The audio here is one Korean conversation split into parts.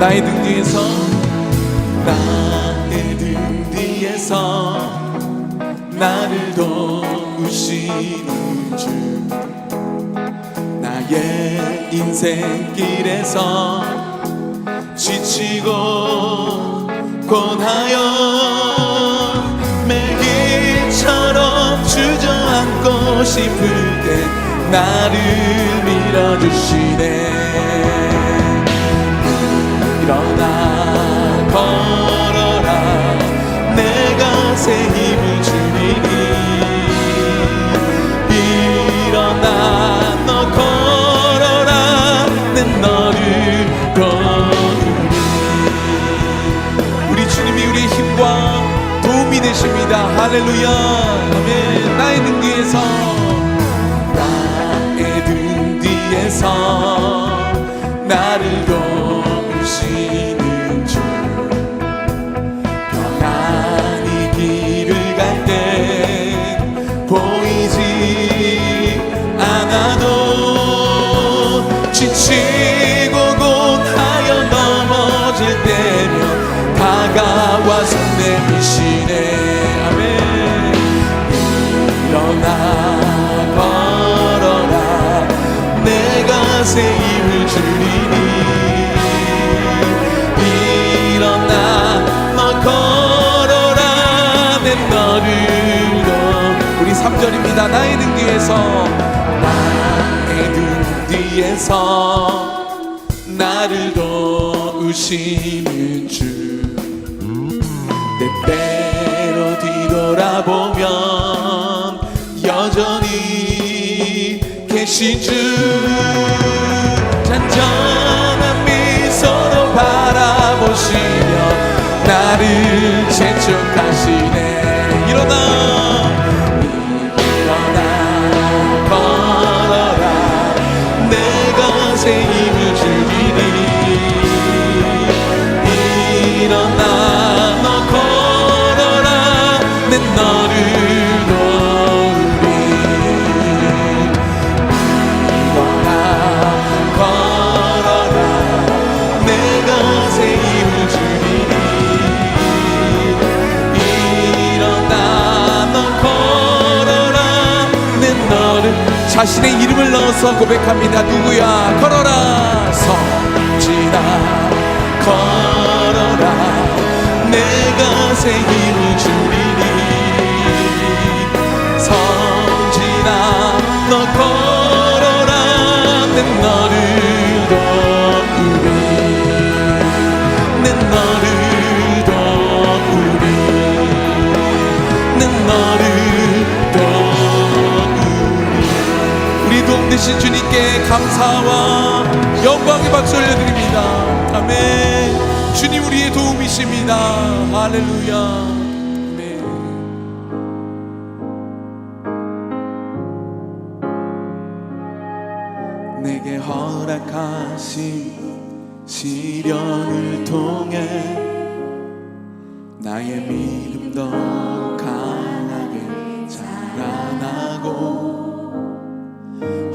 나의 등 뒤에서 나의 등 뒤에서 나를 도우시는 주. 나의 인생길에서 지치고 권하여 매일처럼 주저앉고 싶을 때 나를 밀어주시네 일어나 걸어라. 내가 새 힘을 주리니. 일어나 너 걸어라. 내 너를 거두리. 우리 주님이 우리의 힘과 도움이 되십니다. 할렐루야. 아멘. 나의 등 뒤에서 나의 등 뒤에서 더 우리 3절입니다. 나의 등 뒤에서 나의 등 뒤에서 나를 도우시는 주. 때때로 뒤돌아보면 여전히 계신 주. 잔잔한 미소로 바라보시며 나를 재촉하시네 자신의 이름을 넣어서 고백합니다. 누구야? 걸어라. 성지나 걸어라. 내가 새 힘을 주리니. 성지나 너 걸어라. 내 너를 도우리. 내 너를 도우리. 내 너를 되신 주님께 감사와 영광의 박수 올려드립니다. 아멘. 주님 우리의 도움이십니다. 할렐루야. 내게 허락하신 시련을 통해 나의 믿음 더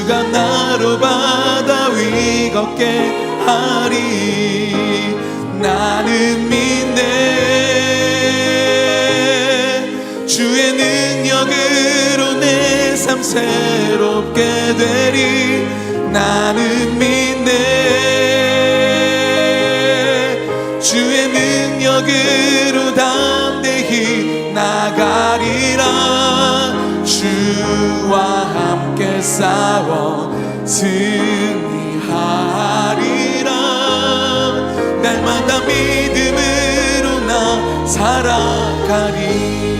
주가 나로 바다 위 걷게 하리. 나는 믿네. 주의 능력으로 내 삶 새롭게 되리. 나는 믿네 싸워 승리하리라. 날마다 믿음으로 나 살아가리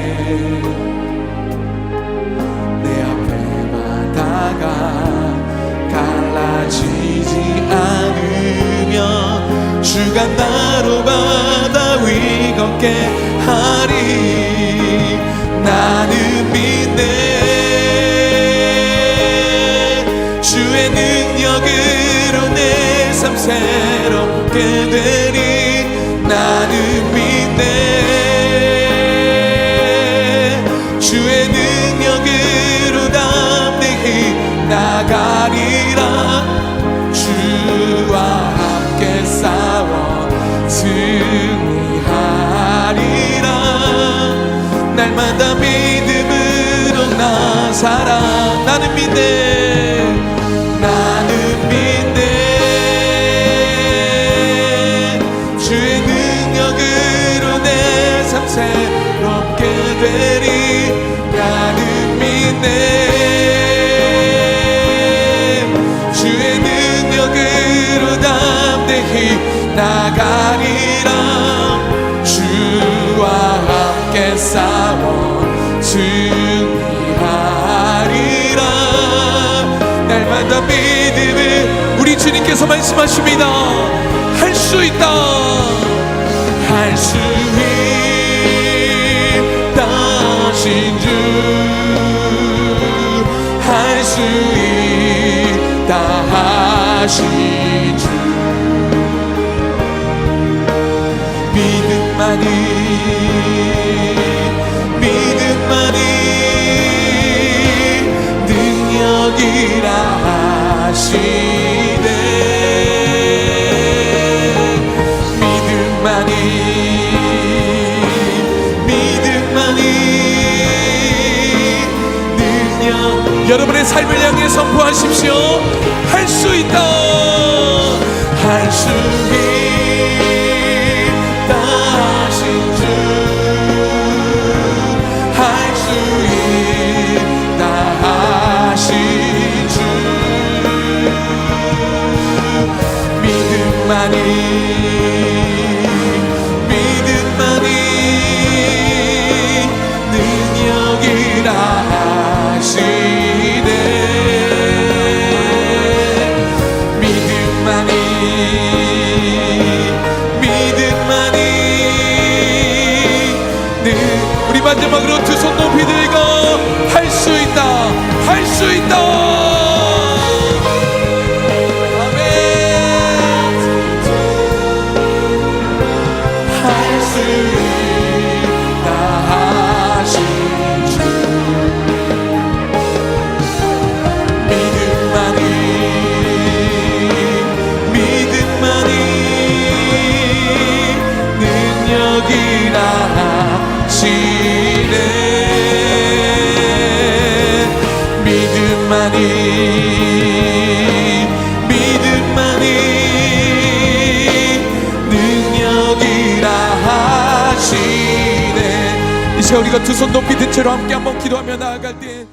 갈라지지 않으면 주가 나로 바다 위 걷게 하리. 나는 믿네. 주의 능력으로 내 삶 새롭게 되리 주와 함께 싸워 승리하리라. 날마다 믿음으로 나 살아 우리 주님께서 말씀하십니다. 할 수 있다. 할 수 있다 하신 주 할 수 있다 하신 주. 믿음만이 믿음만이 믿음만이 능력이라 하시네. 믿음만이 믿음만이 네 우리 마지막으로 두 손 높이 들고 할 수 있다 할 수 있다 믿음만이 믿음만이 능력이라 하시네. 이 시간 우리가 두 손 높이 든 채로 함께 한번 기도하며 나아갈 때